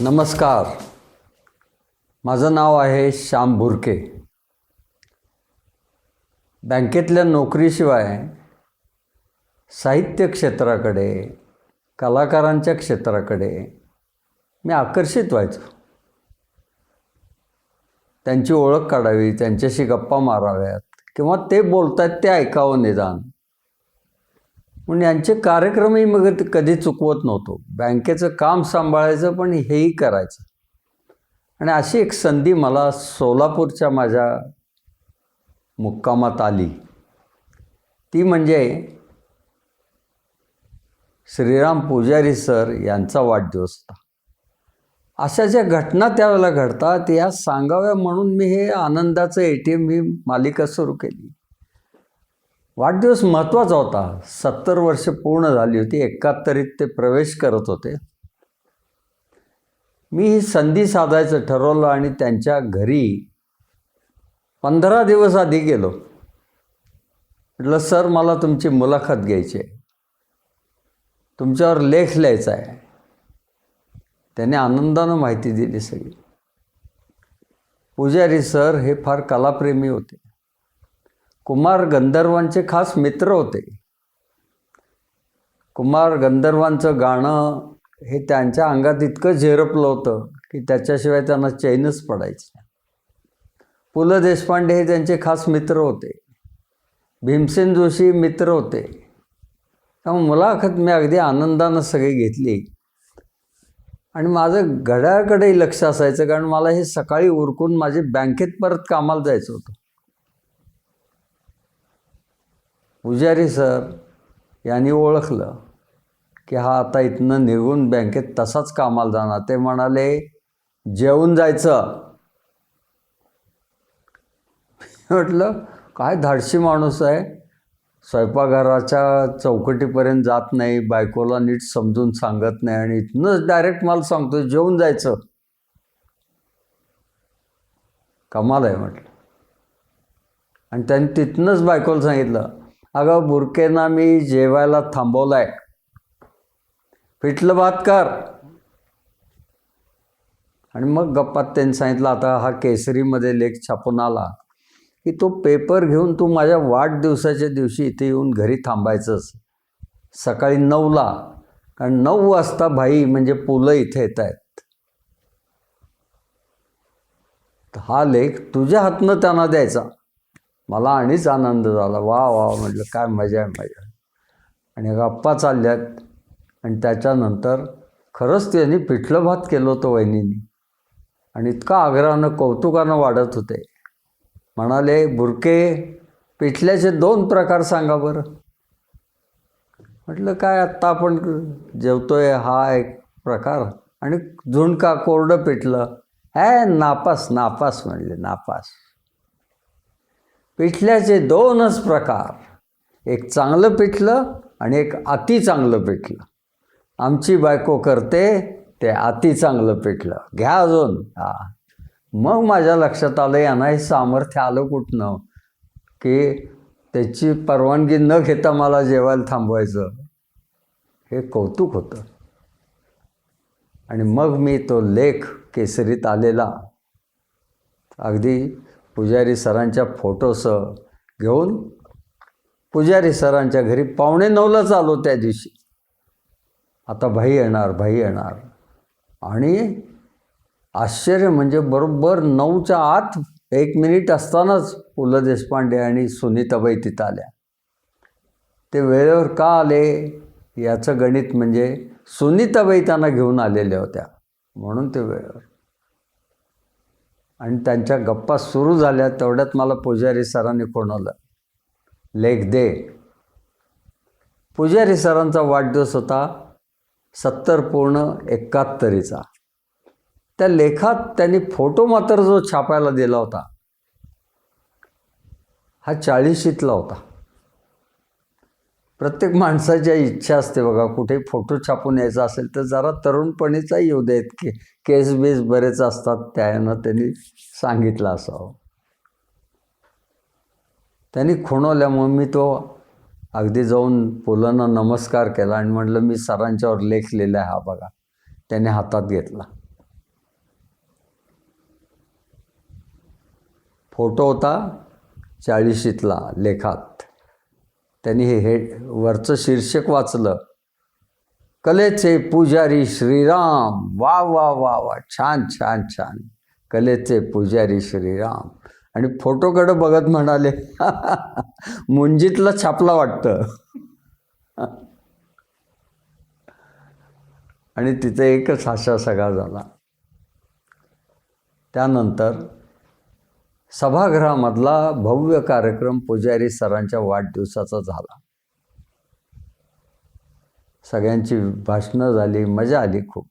नमस्कार. माझं नाव आहे श्याम भुरके. बँकेतल्या नोकरीशिवाय साहित्य क्षेत्राकडे कलाकारांच्या क्षेत्राकडे मी आकर्षित व्हायचो. त्यांची ओळख काढावी त्यांच्याशी गप्पा माराव्यात किंवा ते बोलतात ते ऐकावं निदान. म्हणून यांचे कार्यक्रमही मग ते कधी चुकवत नव्हतो. बँकेचं काम सांभाळायचं पण हेही करायचं. आणि अशी एक संधी मला सोलापूरच्या माझ्या मुक्कामात आली. ती म्हणजे श्रीराम पुजारी सर यांचा वाढदिवस होता. अशा ज्या घटना त्यावेळेला घडतात या सांगाव्या म्हणून मी हे आनंदाचं ए टी एम ही मालिका सुरू केली. वाढदिवस महत्त्वाचा होता. सत्तर वर्ष पूर्ण झाली होती. एकाहत्तरीत ते प्रवेश करत होते. मी ही संधी साधायचं ठरवलं आणि त्यांच्या घरी पंधरा दिवस आधी गेलो. म्हटलं सर मला तुमची मुलाखत घ्यायची आहे. तुमच्यावर लेख लिहायचा आहे. त्याने आनंदानं माहिती दिली सगळी. पुजारी सर हे फार कलाप्रेमी होते. कुमार गंधर्वांचे खास मित्र होते. कुमार गंधर्वांचं गाणं हे त्यांच्या अंगात इतकं झेरपलं होतं की त्याच्याशिवाय त्यांना चैनच पडायचं पु ल देशपांडे हे त्यांचे खास मित्र होते. भीमसेन जोशी मित्र होते. त्यामुळे मुलाखत मी अगदी आनंदानं सगळी घेतली. आणि माझं घड्याळाकडेही लक्ष असायचं कारण मला हे सकाळी उरकून माझे बँकेत परत कामाला जायचं होतं. पुजारी सर यांनी ओळखलं की हा आता इथनं निघून बँकेत तसाच कामाला जाणार. ते म्हणाले जेवून जायचं. म्हटलं काय धाडशी माणूस आहे. स्वयंपाकघराच्या चौकटीपर्यंत जात नाही बायकोला नीट समजून सांगत नाही आणि इथनंच डायरेक्ट मला सांगतो जेवून जायचं. कमाल आहे म्हटलं. आणि त्यांनी तिथनंच बायकोला सांगितलं अगं बुरकेना मी जेवायला थांबवलाय. पिठलं भात कर. आणि मग गप्पात त्यांनी सांगितलं आता हा केसरीमध्ये लेख छापून आला की तो पेपर घेऊन तू माझ्या वाढदिवसाच्या दिवशी इथे येऊन घरी थांबायचंच सकाळी नऊला. कारण नऊ वाजता भाई म्हणजे पुलं इथे येत आहेत. हा लेख तुझ्या हातनं त्यांना द्यायचा. मला आणिच आनंद झाला. वा वा म्हटलं काय मजा आहे मजा आणि गप्पा चालल्यात. आणि त्याच्यानंतर खरंच त्यांनी पिठलं भात केलं होतं वहिनींनी. आणि इतका आग्रहानं कौतुकानं वाढत होते. म्हणाले बुरके पिठल्याचे दोन प्रकार सांगा बरं. म्हटलं काय आत्ता आपण जेवतोय? हा एक प्रकार. आणि झुणका कोरडं पिठलं. ॲ नापास नापास म्हणले नापास. पिठल्याचे दोनच प्रकार. एक चांगलं पिठलं आणि एक अति चांगलं पिठलं. आमची बायको करते ते अति चांगलं पिठलं. घ्या अजून. हा. मग माझ्या लक्षात आलं यांना हे सामर्थ्य आलं कुठनं? की त्याची परवानगी न घेता मला जेवायला थांबवायचं. हे कौतुक होतं. आणि मग मी तो लेख केसरीत आलेला. अगदी पुजारी सरांच्या फोटोसह घेऊन पुजारी सरांच्या घरी पावणे नऊलाच आलो त्या दिवशी. आता भाई येणार भाई येणार. आणि आश्चर्य म्हणजे बरोबर नऊच्या आत एक मिनिट असतानाच पु ल देशपांडे आणि सुनीताबाई तिथं आल्या. ते वेळेवर का आले? याचं गणित म्हणजे सुनीताबाई त्यांना घेऊन आलेल्या होत्या. म्हणून ते वेळेवर. आणि त्यांच्या गप्पा सुरू झाल्या तेवढ्यात मला पुजारी सरांनी कोणवलं लेख दे. पुजारी सरांचा वाढदिवस होता सत्तर पूर्ण एकाहत्तरीचा. त्या लेखात त्यांनी फोटो मात्र जो छापायला दिला होता हा चाळीशीतला होता. प्रत्येक माणसाच्या इच्छा असते बघा कुठे फोटो छापून यायचा असेल तर जरा तरुणपणीचा येऊ देत के केस बेस बरेच असतात त्यानं त्यांनी सांगितलं असावं. त्यांनी खुणवल्यामुळे मी तो अगदी जाऊन पोलांना नमस्कार केला आणि म्हटलं मी सरांच्यावर लेख लिहिला हा बघा. त्याने हातात घेतला. फोटो होता चाळीशीतला लेखात. त्यांनी हे हेड वरचं शीर्षक वाचलं. कलेचे पुजारी श्रीराम. वा वा वा वा. छान छान छान. कलेचे पुजारी श्रीराम. आणि फोटोकडं बघत म्हणाले मुंजीतला छापला वाटतं. आणि तिथे एकच हाशा सगळा झाला. त्यानंतर सभागृहामधला भव्य कार्यक्रम पुजारी सरांच्या वाढदिवसाचा झाला. सगळ्यांची भाषणं झाली मजा आली खूप.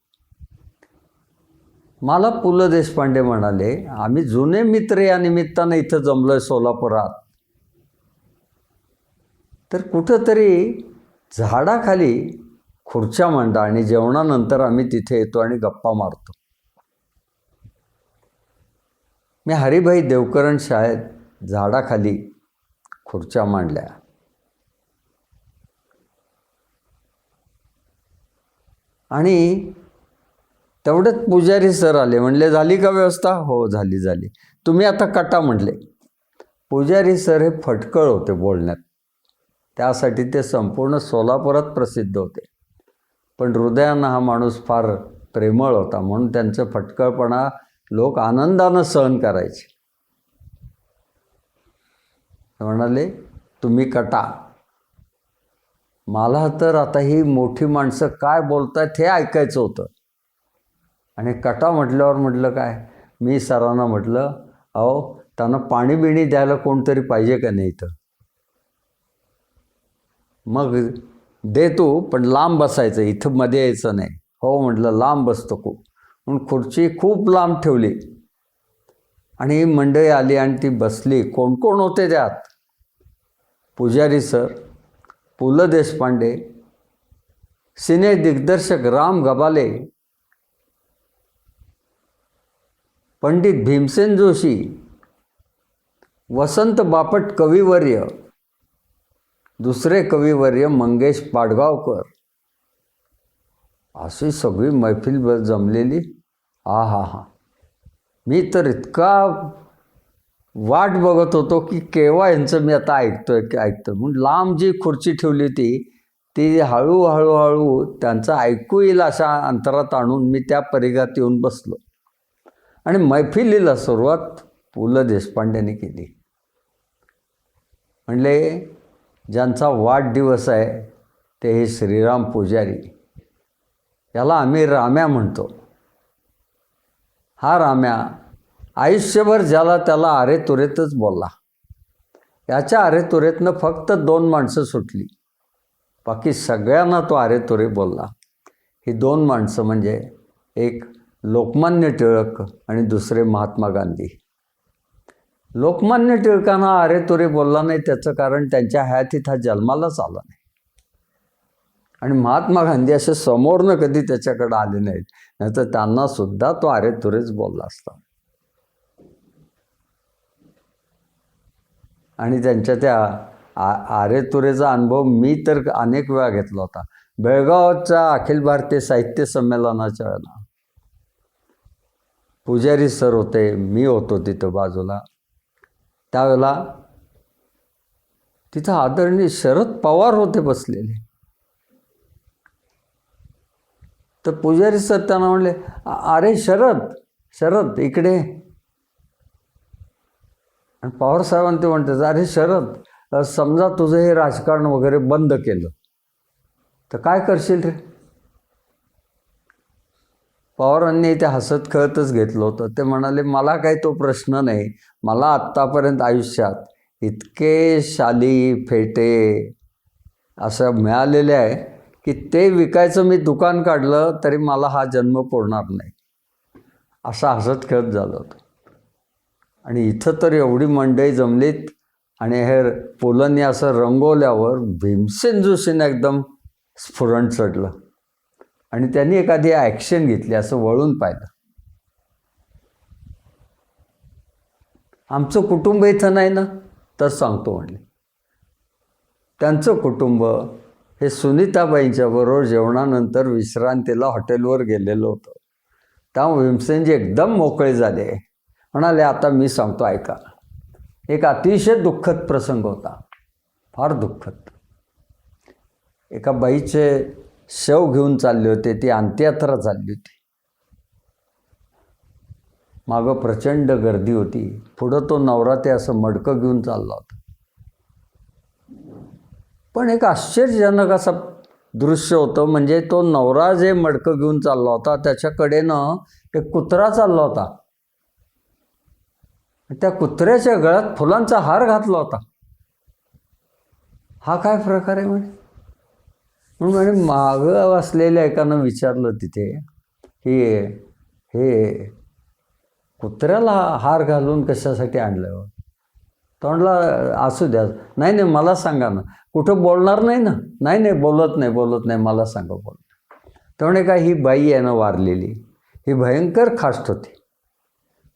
मला पु ल देशपांडे म्हणाले आम्ही जुने मित्र या निमित्तानं इथं जमलो आहे सोलापुरात. तर कुठंतरी झाडाखाली खुर्च्या मांडा आणि जेवणानंतर आम्ही तिथे येतो आणि गप्पा मारतो. मी हरिभाई देवकरण शाळेत झाडाखाली खुर्च्या मांडल्या. आणि तेवढेच पुजारी सर आले. म्हणले झाली का व्यवस्था? हो झाली झाली. तुम्ही आता कटा म्हटले पुजारी सर हे फटकळ होते बोलण्यात. त्यासाठी ते संपूर्ण सोलापुरात प्रसिद्ध होते. पण हृदयानं हा माणूस फार प्रेमळ होता म्हणून त्यांचं फटकळपणा लोक आनंदानं सहन करायचे. म्हणाले तुम्ही कटा. मला तर आता ही मोठी माणसं काय बोलतायत हे ऐकायचं होतं. आणि कटा म्हटल्यावर म्हटलं काय? मी सरांना म्हटलं अहो त्यांना पाणी बिणी द्यायला कोणतरी पाहिजे का नाही इथं? मग दे तू पण लांब बसायचं इथं मध्ये यायचं नाही. हो म्हटलं लांब बसतो खूप. म्हणून खुर्ची खूप लांब ठेवली. आणि मंडळी आली आणि ती बसली. कोण कोण होते त्यात? पुजारी सर पु ल देशपांडे सिने दिग्दर्शक राम गबाले पंडित भीमसेन जोशी वसंत बापट कविवर्य दुसरे कविवर्य मंगेश पाडगावकर. अशी सगळी मैफिल ब जमलेली हा हा. हा मी तर इतका वाट बघत होतो की केव्हा यांचं मी आता ऐकतोय की ऐकतोय. म्हणून लांब जी खुर्ची ठेवली होती ती हळूहळू त्यांचं ऐकू येईल अशा अंतरात आणून मी त्या परिघात येऊन बसलो. आणि मैफिलीला सुरुवात पु ल देशपांडेने केली. म्हणले ज्यांचा वाढदिवस आहे ते हे श्रीराम पुजारी. याला आम्ही राम्या म्हणतो. हा राम्या आयुष्यभर ज्याला त्याला आरे तुरेतच बोलला. याच्या आरेतुरेतनं फक्त दोन माणसं सुटली. बाकी सगळ्यांना तो आरे तुरे बोलला. ही दोन माणसं म्हणजे एक लोकमान्य टिळक आणि दुसरे महात्मा गांधी. लोकमान्य टिळकांना आरेतुरे बोलला नाही त्याचं कारण त्यांच्या हयातीत हा जन्मालाच आला नाही. आणि महात्मा गांधी असे समोरनं कधी त्याच्याकडे आले नाहीत. नाहीतर त्यांना सुद्धा तो आरे तुरेच बोलला असता. आणि त्यांच्या त्या आ आरे तुरेचा अनुभव मी तर अनेक वेळा घेतला होता. बेळगावच्या अखिल भारतीय साहित्य संमेलनाच्या वेळेला. पुजारी सर होते मी होतो तिथं बाजूला. त्यावेळेला तिथं आदरणीय शरद पवार होते बसलेले. तर पुजारी सर त्यांना म्हणले अरे शरद शरद इकडे. पवार साहेबांना ते म्हणतात अरे शरद समजा तुझं हे राजकारण वगैरे बंद केलं तर काय करशील रे? पवारांनी ते हसत खेळतच घेतलं होतं. ते म्हणाले मला काही तो प्रश्न नाही. मला आत्तापर्यंत आयुष्यात इतके शाली फेटे असं मिळालेले आहे की ते विकायचं मी दुकान काढलं तरी मला हा जन्म पुरणार नाही. असा हसत खेळत झालं होतं. आणि इथं तर एवढी मंडई जमलीत आणि हे पोलांनी असं रंगवल्यावर भीमसेन जोशीनं एकदम स्फुरण चढलं. आणि त्यांनी एखादी ॲक्शन घेतली असं वळून पाहिलं. आमचं कुटुंब इथं नाही ना? तर सांगतो म्हणले. त्यांचं कुटुंब हे सुनीताबाईंच्याबरोबर जेवणानंतर विश्रांतीला हॉटेलवर गेलेलं होतं. त्यामुळे भीमसेनजी एकदम मोकळे झाले. म्हणाले आता मी सांगतो ऐका. एक अतिशय दुःखद प्रसंग होता. फार दुःखद. एका बाईचे शव घेऊन चालले होते. ती अंत्ययात्रा चालली होती. मागं प्रचंड गर्दी होती. पुढं तो नवरा ते असं मडकं घेऊन चालला होता. पण एक आश्चर्यजनक असं दृश्य होतं म्हणजे तो नवरा जे मडकं घेऊन चालला होता त्याच्याकडेनं एक कुत्रा चालला होता. त्या कुत्र्याच्या गळ्यात फुलांचा हार घातला होता. हा काय प्रकार आहे म्हणे? म्हणून म्हणे मागं असलेल्या एकानं विचारलं तिथे की हे कुत्र्याला हार घालून कशासाठी आणलं? तोंडला असू द्या. नाही नाही मला सांगा ना. कुठं बोलणार नाही ना? नाही नाही बोलत नाही बोलत नाही. मला सांगा बोल तर म्हणे काय ही बाई आहे ना वारलेली? ही भयंकर खास्ट होती.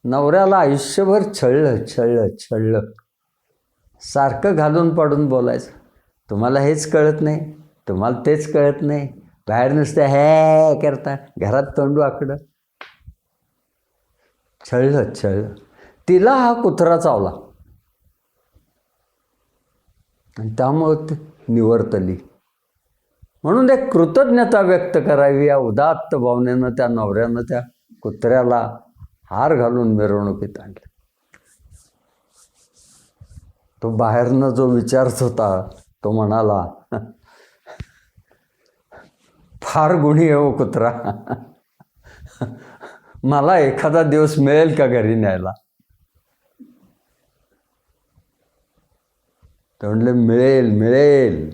नवऱ्याला आयुष्यभर छळलं छळलं छळलं. सारखं घालून पाडून बोलायचं. तुम्हाला हेच कळत नाही. तुम्हाला तेच कळत नाही. बाहेर नुसतं हे करता घरात तोंडू आकडं. छळलं छळलं. तिला हा कुत्रा चावला. आणि त्यामुळं ती निवर्तली. म्हणून एक कृतज्ञता व्यक्त करावी या उदात्त भावनेनं त्या नवऱ्यानं त्या कुत्र्याला हार घालून मिरवणुकीत आणलं. तो बाहेरनं जो विचारत होता तो म्हणाला फार गुणी आहे हो कुत्रा. मला एखादा दिवस मिळेल का घरी न्यायला? तर म्हटलं मिळेल मिळेल.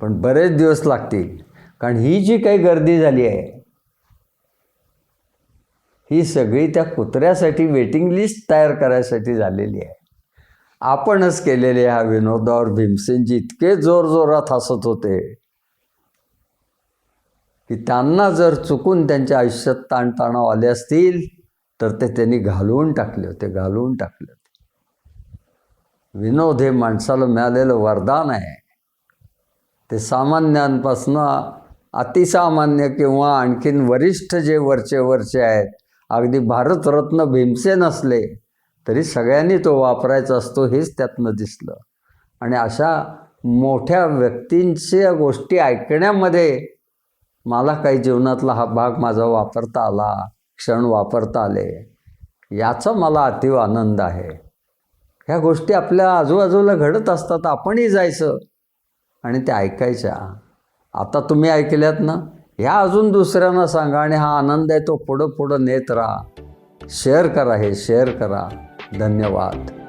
पण बरेच दिवस लागतील. कारण ही जी काही गर्दी झाली आहे ही सगळी त्या कुत्र्यासाठी वेटिंग लिस्ट तयार करायसाठी झालेली आहे. आपणच केलेले ह्या विनोदावर भीमसेनजी इतके जोरजोरात हसत होते की त्यांना जर चुकून त्यांच्या आयुष्यात ताणतणाव आले असतील तर ते त्यांनी घालवून टाकले होते घालवून टाकले होते. विनोद हे माणसाला मिळालेलं वरदान आहे. ते सामान्यांपासनं अतिसामान्य किंवा आणखीन वरिष्ठ जे वरचे वरचे आहेत अगदी भारतरत्न भीमसेन असले तरी सगळ्यांनी तो वापरायचा असतो हेच त्यातनं दिसलं. आणि अशा मोठ्या व्यक्तींच्या गोष्टी ऐकण्यामध्ये मला काही जीवनातला हा भाग माझा वापरता आला क्षण वापरता आले याचा मला अतिव आनंद आहे. ह्या गोष्टी आपल्या आजूबाजूला घडत असतात आपणही जायचं आणि त्या ऐकायच्या. आता तुम्ही ऐकल्यात ना ह्या अजून दुसऱ्यांना सांगा आणि हा आनंद आहे तो पुढं पुढं नेत राहा. शेअर करा हे शेअर करा. धन्यवाद.